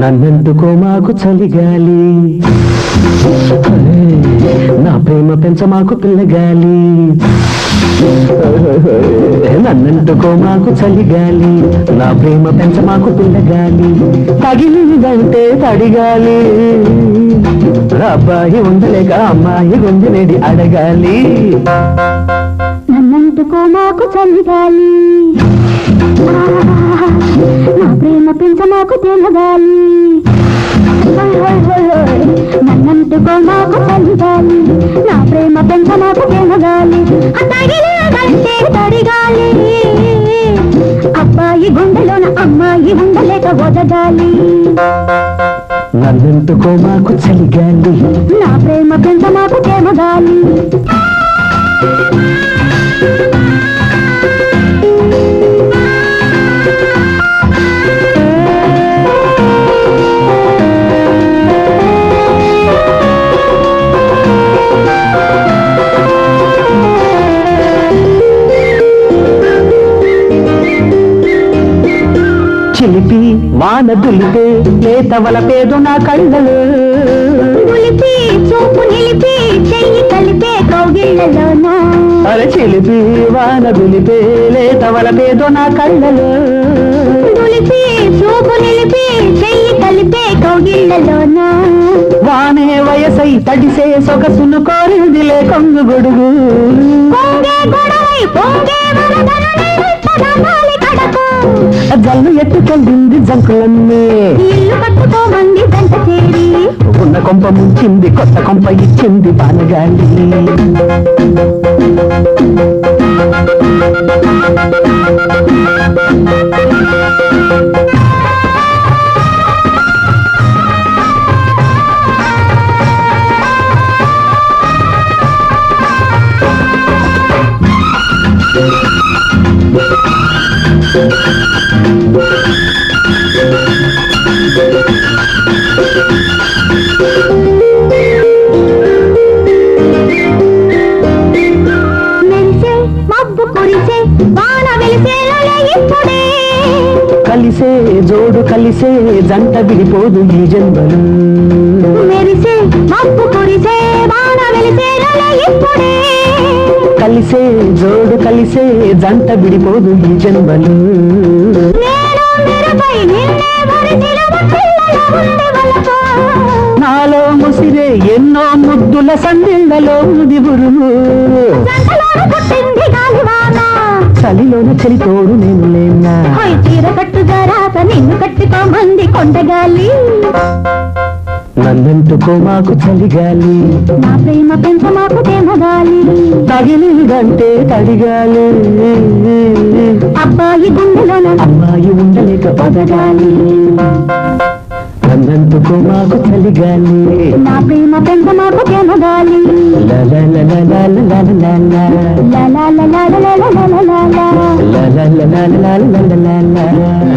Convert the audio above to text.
నన్నెందుకో మాకు చలిగాలి నా ప్రేమ పెంచ మాకు పిల్లగాలి నన్నంటుకో మాకు చలిగాలి నా ప్రేమ పెంచ మాకు పిల్లగాలి తగిలిందంటే తడిగాలి. అబ్బాయి ఉండలేక అమ్మాయి గుండెనేది అడగాలి. నన్నంటుకో మాకు చలిగాలి నా ప్రేమ పెంచ మాకు తెలగాలి నన్నంటుకో మాకు చలిగాలి నా ప్రేమ పెంచ మాకు తెలగాలి చాలెంటుకో మాకు చలిగాలి నా ప్రేమ పెంట మాకు ప్రేమ గాలి వాన దులిపే లేతవల పేదు నా కళ్ళలు. నిలిపి చూపు నిలిపి చెయ్యి కలిపే కౌగిళ్ళలోన? అరే చిలిపి వాన దులిపే లేతవల పేదు నా కళ్ళలు. నిలిపి చూపు నిలిపి చెయ్యి కలిపే కౌగిళ్ళలోన? వానే వయసై తడిసే సొగసును కోరిందిలే కొంగు గొడుగు. పొంగే గొడవై పొంగే కడకు జల్లు ఎత్తుకెళ్ళింది జంకులన్నీ. ఇల్లు కట్టుకోమంది జంట చేరి. ఉన్న కొంప ముంచింది కొత్త కొంప ఇచ్చింది బానగాలి మెరిసే మబ్బు కలిసే జోడు కలిసే జంట విడిపోదు ఈ జన్మలు. జంట విడిపోదు ఈ జన్మలు. నాలో ముసిరే ఎన్నో ముద్దుల సందిళ్ళలో గురువు చలిలోని చలి తోడు నేను లేన్నా చీర కట్టుగా రాత నిన్ను కట్టుకోమంది కొండగాలి. నన్నంటుకో మాకు చలిగాలి నా ప్రేమ పెంచ మాకు తేమగాలి తగిలిదంటే తడిగాలి అబ్బాయి గుండెలోన అమ్మాయి ఉండలేక పదగాలి నన్నంటుకో మాకు చలిగాలి నా ప్రేమ పెంచ మాకు తేమగాలి లా